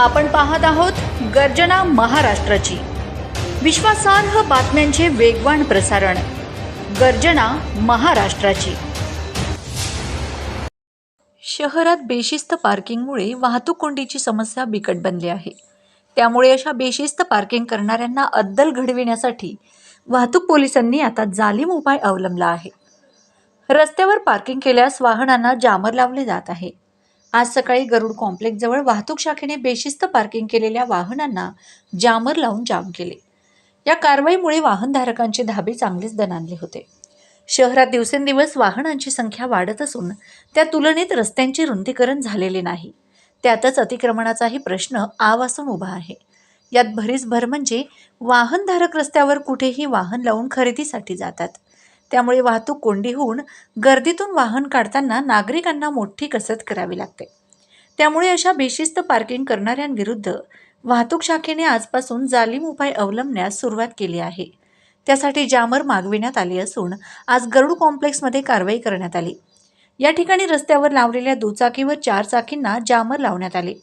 आपण पाहत आहोत गर्जना महाराष्ट्राची. विश्वासार्ह बातम्यांचे वेगवान प्रसारण. गर्जना महाराष्ट्राची. शहरात बेशिस्त पार्किंगमुळे वाहतूक कोंडीची समस्या बिकट बनली आहे. त्यामुळे अशा बेशिस्त पार्किंग करणाऱ्यांना अद्दल घडविण्यासाठी वाहतूक पोलिसांनी आता जालीम उपाय अवलंबला आहे. रस्त्यावर पार्किंग केल्यास वाहनांना जामर लावले जात आहे. आज सकाळी गरुड कॉम्प्लेक्सजवळ वाहतूक शाखेने बेशिस्त पार्किंग केलेल्या वाहनांना जामर लावून जाम केले. या कारवाईमुळे वाहनधारकांचे धाबे चांगलेच दणानले होते. शहरात दिवसेंदिवस वाहनांची संख्या वाढत असून त्या तुलनेत रस्त्यांचे रुंदीकरण झालेले नाही. त्यातच अतिक्रमणाचाही प्रश्न आवासून उभा आहे. यात भरीस भर म्हणजे वाहनधारक रस्त्यावर कुठेही वाहन लावून खरेदीसाठी जातात. त्यामुळे वाहतूक कोंडी होऊन गर्दीतून वाहन काढताना नागरिकांना मोठी कसरत करावी लागते. त्यामुळे अशा बेशिस्त पार्किंग करणाऱ्यांविरुद्ध वाहतूक शाखेने आजपासून जालीम उपाय अवलंबण्यास सुरुवात केली आहे. त्यासाठी जामर मागविण्यात आली असून आज गरुड कॉम्प्लेक्समध्ये कारवाई करण्यात आली. या ठिकाणी रस्त्यावर लावलेल्या दुचाकी व चार चाकींना जामर लावण्यात आले.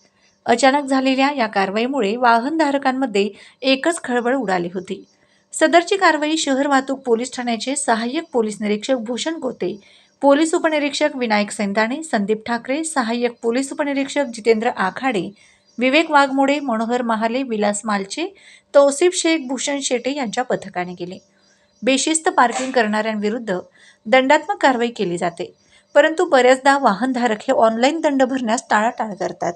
अचानक झालेल्या या कारवाईमुळे वाहनधारकांमध्ये एकच खळबळ उडाली होती. सदरची कारवाई शहर वाहतूक पोलीस ठाण्याचे सहाय्यक पोलीस निरीक्षक भूषण गोते पोलीस उपनिरीक्षक विनायक सेंदाणे संदीप ठाकरे सहाय्यक पोलीस उपनिरीक्षक जितेंद्र आखाडे विवेक वाघमोडे मनोहर महाले विलास मालचे तौसिफ शेख भूषण शेटे यांच्या पथकाने केले. बेशिस्त पार्किंग करणाऱ्यांविरुद्ध दंडात्मक कारवाई केली जाते. परंतु बऱ्याचदा वाहनधारक हे ऑनलाईन दंड भरण्यास टाळाटाळ करतात.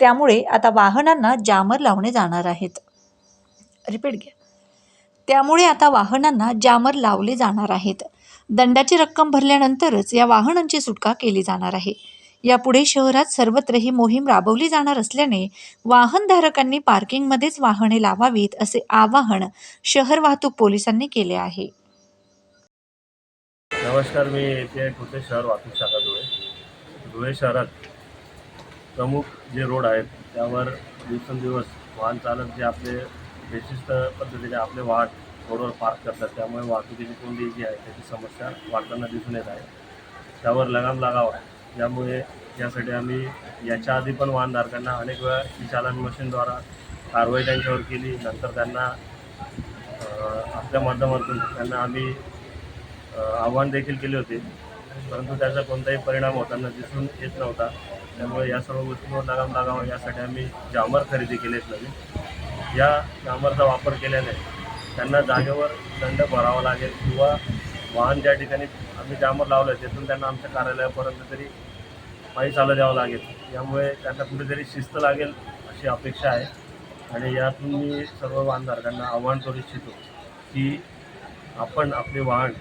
त्यामुळे आता वाहनांना जामर लावणे जाणार आहेत. रिपीट घ्या. त्यामुळे आता वाहनांना जामर लावले जाणार आहेत. दंडाची रक्कम भरल्यानंतरच या वाहनांची सुटका केली जाणार आहे. यापुढे शहरात सर्वत्र ही मोहीम राबवली जाणार असल्याने वाहनधारकांनी पार्किंगमध्येच वाहने लावावीत असे आवाहन शहर वाहतूक पोलिसांनी केले आहे. नमस्कार मी येथे ठोसे शहर वाहतूक शाखा धुळे. धुळे शहरात प्रमुख जे रोड आहेत त्यावर दिवसेंदिवस वाहन चालक जे आपले बेशिस्त पद्धतीने आपले वाहन रोडवर पार्क करतात. त्यामुळे वाहतुकीची कोंडी जी आहे त्याची समस्या वाढताना दिसून येत आहे. त्यावर लगाम लागावा. यामुळे यासाठी आम्ही याच्या आधी पण वाहनधारकांना अनेक वेळा ई चालन मशीनद्वारा कारवाई त्यांच्यावर केली. नंतर त्यांना आपल्या माध्यमातून त्यांना आम्ही आव्हान देखील केले होते. परंतु त्याचा कोणताही परिणाम होताना दिसून येत नव्हता. त्यामुळे या सर्व गोष्टींवर लगाम लागावा. यासाठी आम्ही जामर खरेदी केलेत नवीन. या जामरचा वापर केल्याने त्यांना जागेवर दंड भरावा लागेल किंवा वाहन ज्या ठिकाणी आम्ही जामर लावलं आहे तिथून त्यांना आमच्या कार्यालयापर्यंत तरी पायी चालत द्यावं लागेल. यामुळे त्यांना कुठेतरी शिस्त लागेल अशी अपेक्षा आहे. आणि यातून मी सर्व वाहनधारकांना आव्हान करू इच्छितो की आपण आपले वाहन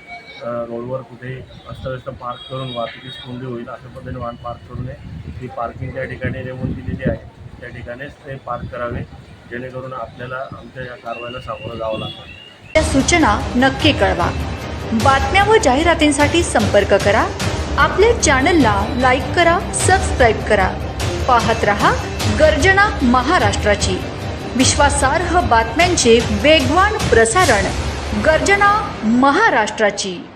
रोडवर कुठे अस्तव्यस्त पार्क करून वाहतुकीस कोंडी होईल अशा पद्धतीने वाहन पार्क करू नये. ती पार्किंग ज्या ठिकाणी नेमून दिलेली आहे त्या ठिकाणीच ते पार्क करावे. जेणेकरून आपल्याला आमच्या या कारवाईला सामोरं जावं लागतं. या सूचना नक्की कळवा. बातम्या व जाहिरातींसाठी संपर्क करा. आपल्या चॅनलला लाईक करा सबस्क्राईब करा. पाहत रहा गर्जना महाराष्ट्राची. विश्वासार्ह बातम्यांचे वेगवान प्रसारण गर्जना महाराष्ट्राची.